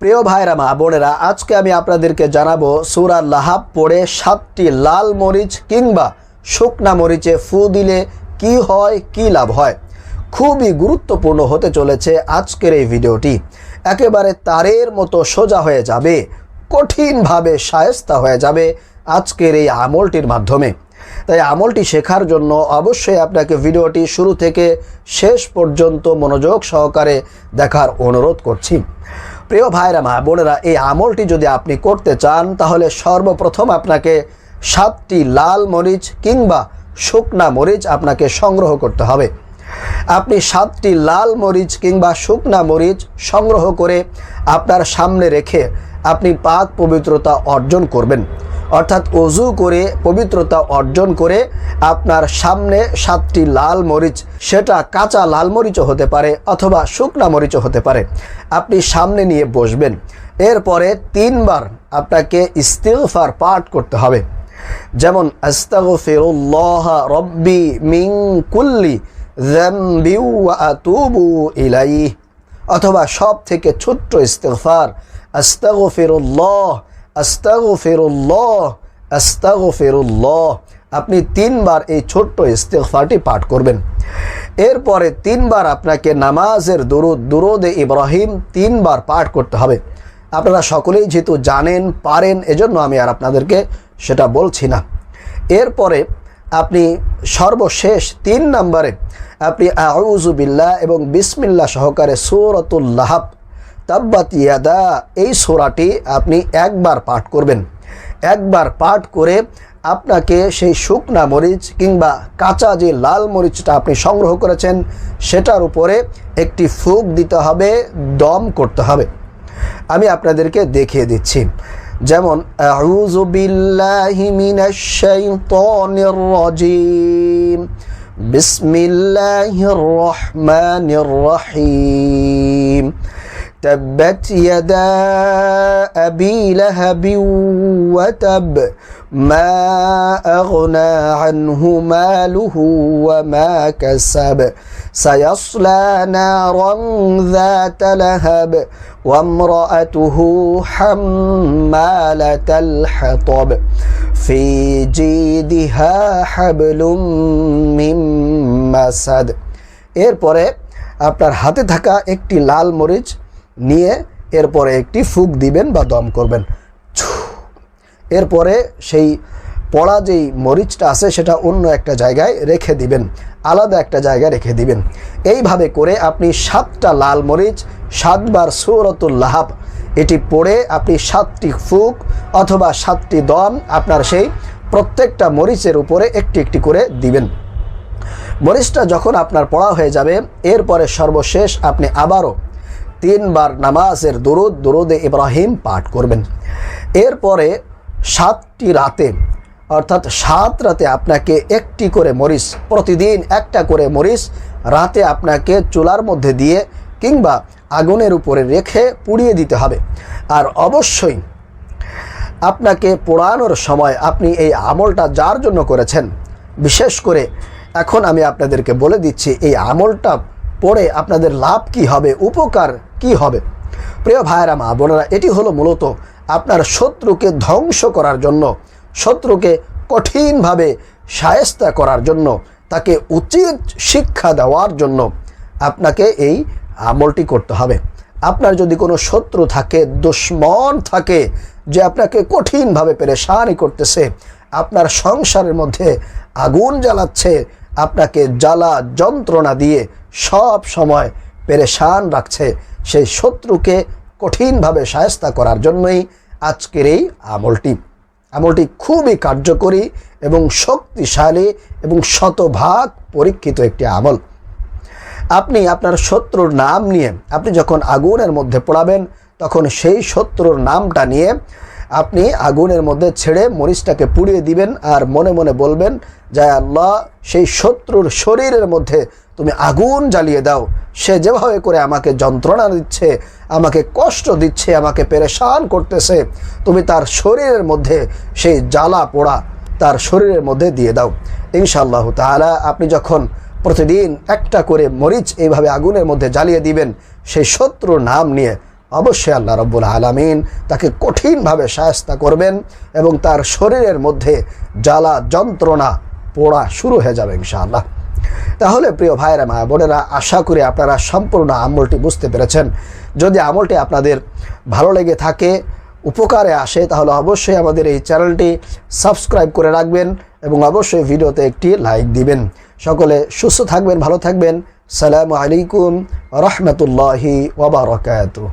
প্রিয় ভাইরা, মা বোনেরা, আজকে আমি আপনাদেরকে জানাব সুরা লাহাব পড়ে সাতটি লাল মরিচ কিংবা শুকনা মরিচে ফু দিলে কি হয়, কি লাভ হয়? খুবই গুরুত্বপূর্ণ হতে চলেছে আজকের এই ভিডিওটি। একেবারে তারের মতো সোজা হয়ে যাবে, কঠিনভাবে সায়স্তা হয়ে যাবে আজকের এই আমলটির মাধ্যমে। তাই আমলটি শেখার জন্য অবশ্যই আপনাকে ভিডিওটি শুরু থেকে শেষ পর্যন্ত মনোযোগ সহকারে দেখার অনুরোধ করছি। প্রিয় ভাইরা, মা বোনেরা, এই আমলটি যদি আপনি করতে চান, তাহলে সর্বপ্রথম আপনাকে সাতটি লাল মরিচ কিংবা শুকনা মরিচ আপনাকে সংগ্রহ করতে হবে। আপনি সাতটি লাল মরিচ কিংবা শুকনা মরিচ সংগ্রহ করে আপনার সামনে রেখে আপনি পাক পবিত্রতা অর্জন করবেন। অর্থাৎ অজু করে পবিত্রতা অর্জন করে আপনার সামনে সাতটি লাল মরিচ, সেটা কাঁচা লাল মরিচও হতে পারে অথবা শুকনা মরিচও হতে পারে। আপনি সামনে নিয়ে বসবেন। এরপরে তিনবার আপনাকে ইস্তিগফার পাঠ করতে হবে। যেমন রব্বি মিন কুল্লি ইলাইহি অথবা সব থেকে ছোট্ট ইস্তেগফার, আস্তাগফিরুল্লাহ আস্তাগফিরুল্লাহ আস্তাগফিরুল্লাহ। আপনি তিনবার এই ছোট্ট ইস্তেগফারটি পাঠ করবেন। এরপরে তিনবার আপনাকে নামাজের দুরুদ, দুরুদে ইব্রাহিম তিনবার পাঠ করতে হবে। আপনারা সকলেই যেহেতু জানেন, পারেন, এজন্য আমি আর আপনাদেরকে সেটা বলছি না। এরপরে আপনি সর্বশেষ তিন নম্বরে আপনি আউজুবিল্লাহ এবং বিসমিল্লা সহকারে সৌরতুল্লাহাব তাব্বাত ইয়াদা, এই সোরাটি আপনি একবার পাঠ করবেন। একবার পাঠ করে আপনাকে সেই শুকনা মরিচ কিংবা কাঁচা যে লাল মরিচটা আপনি সংগ্রহ করেছেন, সেটার উপরে একটি ফুক দিতে হবে, দম করতে হবে। আমি আপনাদেরকে দেখিয়ে দিচ্ছি। যেমন বিসমিল্লাহির রহমানির রহিম। تبت يدا أبي لهب وتب ما أغنى عنه ماله وما كسب سيصلى نارا ذات لهب وامرأته حمالة الحطب في جيدها حبل من مسد এরপরে আপনার হাতে থাকা একটি লাল মরিচ নিয়ে এরপরে একটি ফুক দিবেন বা দম করবেন। এরপরে সেই পড়া যেই মরিচটা আছে সেটা অন্য একটা জায়গায় রেখে দিবেন। আলাদা একটা জায়গায় রেখে দিবেন। এইভাবে করে আপনি সাতটা লাল মরিচ, সাতবার সৌরতুল লাহাব, এটি পড়ে আপনি সাতটি ফুক অথবা সাতটি দম আপনার সেই প্রত্যেকটা মরিচের উপরে একটি একটি করে দিবেন। মরিচটা যখন আপনার পড়া হয়ে যাবে, এরপরে সর্বশেষ আপনি আবারও তিনবার নামাজের দরুদ, দরুদে ইব্রাহিম পাঠ করবেন। এরপরে সাতটি রাতে, অর্থাৎ সাত রাতে আপনাকে একটি করে মরিচ, প্রতিদিন একটা করে মরিচ রাতে আপনাকে চুলার মধ্যে দিয়ে কিংবা আগুনের উপরে রেখে পুড়িয়ে দিতে হবে। আর অবশ্যই আপনাকে পোড়ানোর সময় আপনি এই আমলটা যার জন্য করেছেন, বিশেষ করে এখন আমি আপনাদেরকে বলে দিচ্ছি, এই আমলটা পড়ে আপনাদের লাভ কি হবে, উপকার কি হবে? প্রিয় ভাইয়েরা, মা বোনেরা, এটি হলো মূলত আপনার শত্রুকে ধ্বংস করার জন্য, শত্রুকে কঠিনভাবে সায়স্তা করার জন্য, তাকে উচিত শিক্ষা দেওয়ার জন্য আপনাকে এই আমলটি করতে হবে। আপনার যদি কোনো শত্রু থাকে, দুশ্মন থাকে, যে আপনাকে কঠিনভাবে পেরেশানি করতেছে, আপনার সংসারের মধ্যে আগুন জ্বালাচ্ছে, আপনাকে জ্বালা যন্ত্রণা দিয়ে সব সময় পেরেশান রাখছে সেই শত্রুকে কঠিনভাবে সায়স্তা করার জন্যই আজকের এই আমলটি। আমলটি খুবই কার্যকরী এবং শক্তিশালী এবং শতভাগ পরীক্ষিত একটি আমল। আপনি আপনার শত্রুর নাম নিয়ে, আপনি যখন আগুনের মধ্যে পড়াবেন, তখন সেই শত্রুর নামটা নিয়ে আপনি আগুনের মধ্যে ছেড়ে মরিচটাকে পুড়িয়ে দিবেন আর মনে মনে বলবেন যে আল্লাহ, সেই শত্রুর শরীরের মধ্যে তুমি আগুন জ্বালিয়ে দাও। সে যেভাবে করে আমাকে যন্ত্রণা দিচ্ছে, আমাকে কষ্ট দিচ্ছে, আমাকে পেরেশান করতেছে, তুমি তার শরীরের মধ্যে সেই জ্বালা পোড়া তার শরীরের মধ্যে দিয়ে দাও। ইনশাআল্লাহ তাহলে আপনি যখন প্রতিদিন একটা করে মরিচ এইভাবে আগুনের মধ্যে জ্বালিয়ে দিবেন, সেই শত্রুর নাম নিয়ে অবশ্যই আল্লাহ রব্বুল আলমিন তাকে কঠিনভাবে সায়স্তা করবেন এবং তার শরীরের মধ্যে জ্বালা যন্ত্রণা পোড়া শুরু হয়ে যাবে ইনশাআল্লাহ। তাহলে প্রিয় ভাইয়েরা, মা বোনেরা, আশা করি আপনারা সম্পূর্ণ আমলটি বুঝতে পেরেছেন। যদি আমলটি আপনাদের ভালো লেগে থাকে, উপকারে আসে, তাহলে অবশ্যই আমাদের এই চ্যানেলটি সাবস্ক্রাইব করে রাখবেন এবং অবশ্যই ভিডিওতে একটি লাইক দিবেন। সকলে সুস্থ থাকবেন, ভালো থাকবেন। সালামু আলাইকুম রহমতুল্লাহি ওবরাকাতুহ